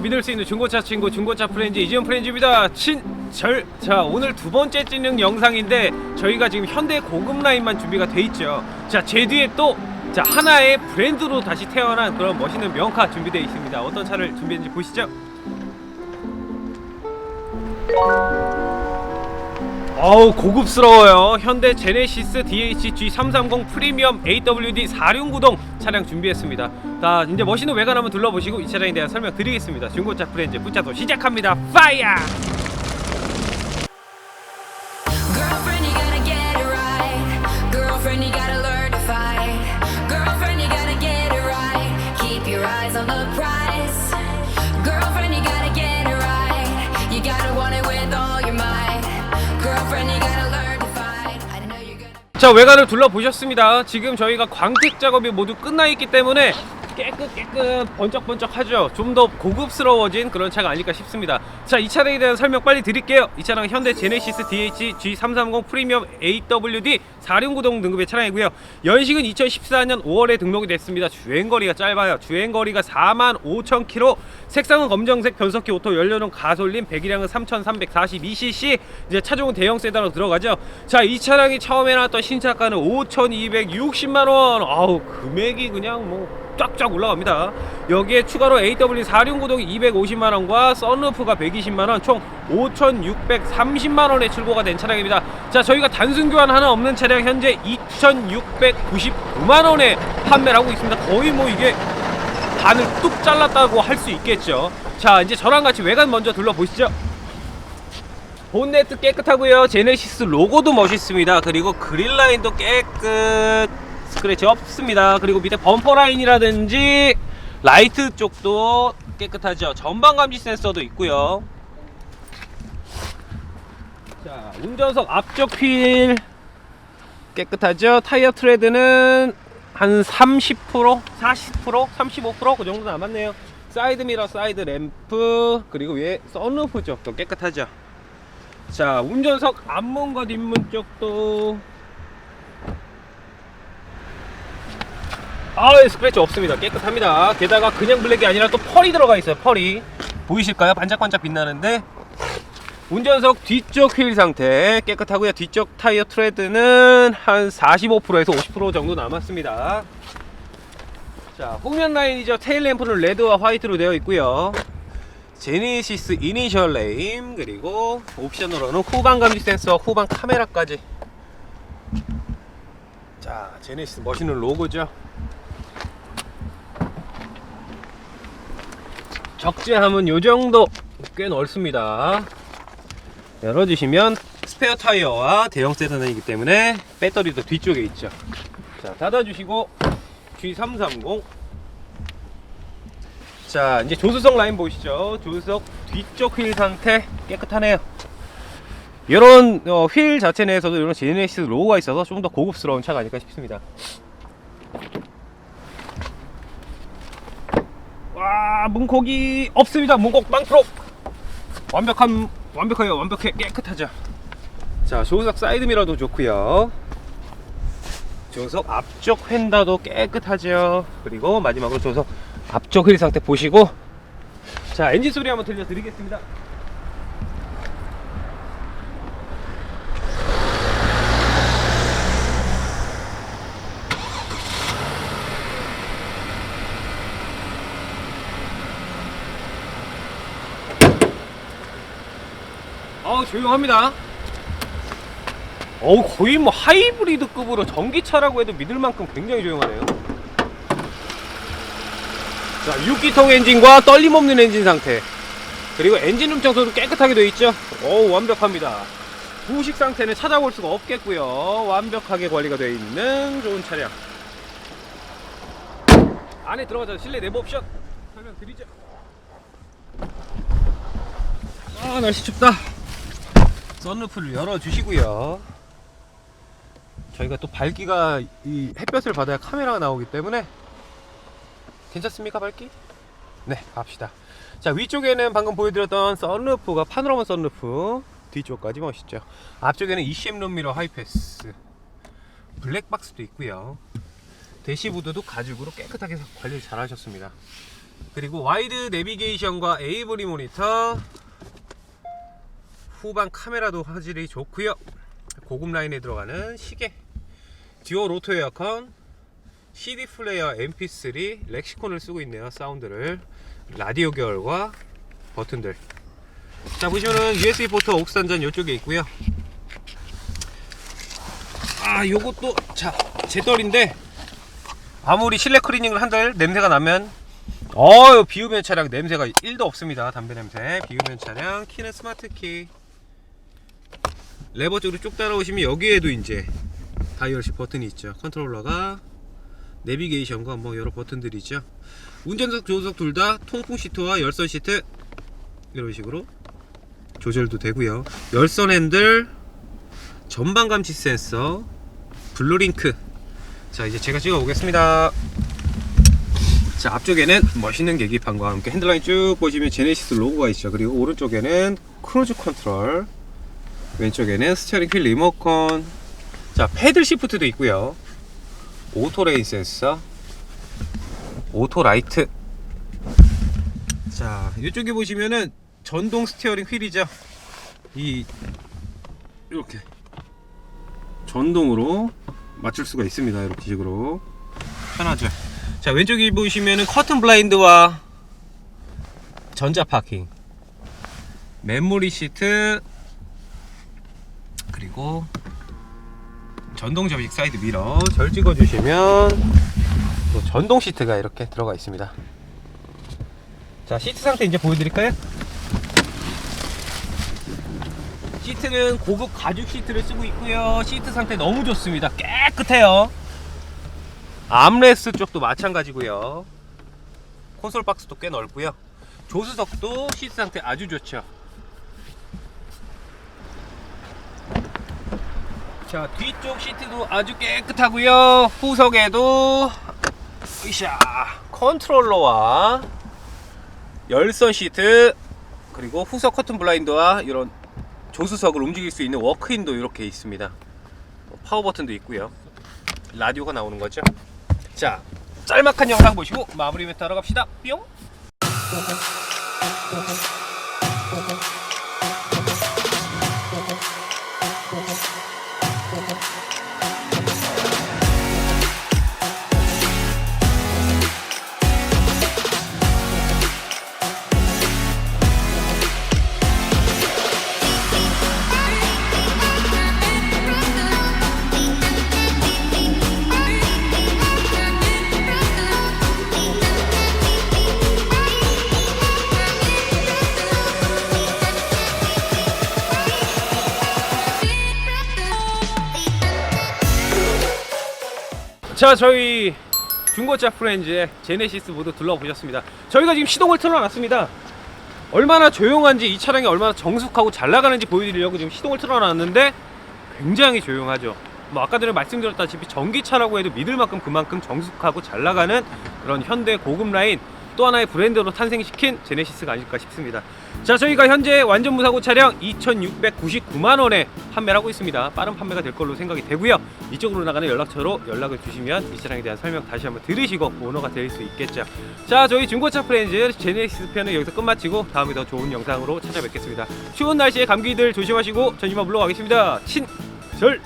믿을 수 있는 중고차 친구 중고차 프렌즈 이지훈 프렌즈입니다. 친절. 자 오늘 두 번째 찌는 영상인데 저희가 지금 현대 고급 라인만 준비가 돼 있죠. 자 제 뒤에 또 자, 하나의 브랜드로 다시 태어난 그런 멋있는 명카 준비되어 있습니다. 어떤 차를 준비했는지 보시죠. 어우 고급스러워요. 현대 제네시스 DH G330 프리미엄 AWD 4륜구동 차량 준비했습니다. 자 이제 멋있는 외관 한번 둘러보시고 이 차량에 대한 설명 드리겠습니다. 중고차 프렌즈 붙자도 시작합니다. 파이어! Girlfriend, you gotta get 자 외관을 둘러보셨습니다. 지금 저희가 광택 작업이 모두 끝나 있기 때문에 깨끗 깨끗 번쩍번쩍하죠. 좀 더 고급스러워진 그런 차가 아닐까 싶습니다. 자 이 차량에 대한 설명 빨리 드릴게요. 이 차량은 현대 제네시스 DH G330 프리미엄 AWD 4륜구동 등급의 차량이고요. 연식은 2014년 5월에 등록이 됐습니다. 주행거리가 짧아요. 주행거리가 4만 5천 킬로. 색상은 검정색 변속기 오토 연료는 가솔린 배기량은 3,342cc 이제 차종은 대형 세단으로 들어가죠. 자 이 차량이 처음에 나왔던 신차가는 5,260만원. 아우 금액이 그냥 뭐 쫙쫙 올라갑니다. 여기에 추가로 AW 4륜구동이 250만원과 썬루프가 120만원 총 5,630만원에 출고가 된 차량입니다. 자 저희가 단순 교환 하나 없는 차량 현재 2,699만원에 판매를 하고 있습니다. 거의 뭐 이게 반을 뚝 잘랐다고 할 수 있겠죠. 자 이제 저랑 같이 외관 먼저 둘러보시죠. 본네트 깨끗하고요. 제네시스 로고도 멋있습니다. 그리고 그릴 라인도 깨끗 스크래치 없습니다. 그리고 밑에 범퍼 라인이라든지 라이트 쪽도 깨끗하죠. 전방 감지 센서도 있고요. 자, 운전석 앞쪽 휠 깨끗하죠. 타이어 트레드는 한 30%, 40%, 35%그 정도 남았네요. 사이드 미러, 사이드 램프, 그리고 위에 선루프 쪽도 깨끗하죠. 자 운전석 앞문과 뒷문 쪽도 아 스크래치 없습니다. 깨끗합니다. 게다가 그냥 블랙이 아니라 또 펄이 들어가 있어요 펄이. 보이실까요? 반짝반짝 빛나는데. 운전석 뒤쪽 휠 상태. 깨끗하고요. 뒤쪽 타이어 트레드는 한 45%에서 50% 정도 남았습니다. 자 후면 라인이죠. 테일 램프는 레드와 화이트로 되어 있고요. 제네시스 이니셜 네임 그리고 옵션으로는 후방 감지 센서 후방 카메라까지. 자 제네시스 멋있는 로고죠 적재함은 요 정도. 꽤 넓습니다. 열어주시면 스페어 타이어와 대형 세단이기 때문에 배터리도 뒤쪽에 있죠. 자 닫아주시고 G330 자 이제 조수석 라인 보시죠? 조수석 뒤쪽 휠 상태 깨끗하네요. 이런 어, 휠 자체 내에서도 이런 제네시스 로고가 있어서 좀 더 고급스러운 차가 아닐까 싶습니다 와 문콕이 없습니다. 문콕 빵프로 완벽한 완벽해요 완벽해 깨끗하죠. 자 조수석 사이드 미러도 좋고요. 조수석 앞쪽 휀다도 깨끗하죠. 그리고 마지막으로 조수석 앞쪽 휠 상태 보시고. 자 엔진 소리 한번 들려드리겠습니다 어우 조용합니다. 어우 거의 뭐 하이브리드급으로 전기차라고 해도 믿을 만큼 굉장히 조용하네요. 자 6기통 엔진과 떨림 없는 엔진 상태. 그리고 엔진룸 청소도 깨끗하게 되어 있죠? 어우 완벽합니다. 부식 상태는 찾아볼 수가 없겠고요. 완벽하게 관리가 되어 있는 좋은 차량. 안에 들어가자 실내 내부 옵션 설명드리죠. 아 날씨 춥다 썬루프를 열어주시고요. 저희가 또 밝기가 이 햇볕을 받아야 카메라가 나오기 때문에 괜찮습니까 밝기? 네 갑시다. 자 위쪽에는 방금 보여드렸던 썬루프가 파노라마 썬루프 뒤쪽까지 멋있죠. 앞쪽에는 ECM 룸미러 하이패스. 블랙박스도 있고요. 대시보드도 가죽으로 깨끗하게 관리를 잘 하셨습니다. 그리고 와이드 내비게이션과 에이브리 모니터 후방 카메라도 화질이 좋고요. 고급 라인에 들어가는 시계. 듀오 로토 에어컨 CD 플레이어 MP3 렉시콘을 쓰고 있네요 사운드를. 라디오 계열과 버튼들. 자 보시면은 USB 포트 옥스 단전 이쪽에 있고요. 아 요것도 자 제떨인데 아무리 실내 클리닝을 한들 냄새가 나면 어유 비우면 차량 냄새가 1도 없습니다 담배 냄새. 비우면 차량 키는 스마트 키 레버 쪽으로 쭉 따라오시면 여기에도 이제 다이얼식 버튼이 있죠. 컨트롤러가 내비게이션과 뭐 여러 버튼들이 있죠. 운전석 조수석 둘 다 통풍 시트와 열선 시트 이런 식으로 조절도 되고요. 열선 핸들 전방 감지 센서 블루링크. 자 이제 제가 찍어 보겠습니다. 자 앞쪽에는 멋있는 계기판과 함께 핸들라인 쭉 보시면 제네시스 로고가 있죠. 그리고 오른쪽에는 크루즈 컨트롤 왼쪽에는 스티어링 휠 리모컨. 자 패들 시프트도 있고요. 오토 레인 센서. 오토 라이트. 자 이쪽에 보시면은 전동 스티어링 휠이죠. 이 이렇게. 전동으로 맞출 수가 있습니다. 이렇게 식으로. 편하죠. 자 왼쪽에 보시면은 커튼 블라인드와 전자 파킹. 메모리 시트 그리고 전동 접익 사이드 미러. 절 찍어 주시면 또 전동 시트가 이렇게 들어가 있습니다. 자 시트 상태 이제 보여드릴까요? 시트는 고급 가죽 시트를 쓰고 있고요. 시트 상태 너무 좋습니다. 깨끗해요. 암레스 쪽도 마찬가지고요. 콘솔 박스도 꽤 넓고요. 조수석도 시트 상태 아주 좋죠 자 뒤쪽 시트도 아주 깨끗하고요. 후석에도 으쌰 컨트롤러와 열선 시트 그리고 후석 커튼 블라인드와 이런 조수석을 움직일 수 있는 워크인도 이렇게 있습니다. 파워 버튼도 있고요. 라디오가 나오는 거죠. 자 짤막한 영상 보시고 마무리 멘트 하러 갑시다. 뿅 자 저희 중고차 프렌즈의 제네시스 모두 둘러보셨습니다. 저희가 지금 시동을 틀어놨습니다. 얼마나 조용한지 이 차량이 얼마나 정숙하고 잘 나가는지 보여드리려고 지금 시동을 틀어놨는데 굉장히 조용하죠. 뭐 아까 전에 말씀드렸다시피 전기차라고 해도 믿을 만큼 그만큼 정숙하고 잘 나가는 그런 현대 고급 라인 또 하나의 브랜드로 탄생시킨 제네시스가 아닐까 싶습니다. 자 저희가 현재 완전 무사고 차량 2699만 원에 판매를 하고 있습니다. 빠른 판매가 될 걸로 생각이 되고요. 이쪽으로 나가는 연락처로 연락을 주시면 이 차량에 대한 설명 다시 한번 들으시고 오너가 될 수 있겠죠. 자 저희 중고차 프렌즈 제네시스 편은 여기서 끝마치고 다음에 더 좋은 영상으로 찾아뵙겠습니다. 추운 날씨에 감기들 조심하시고 전 이만 물러가겠습니다. 친절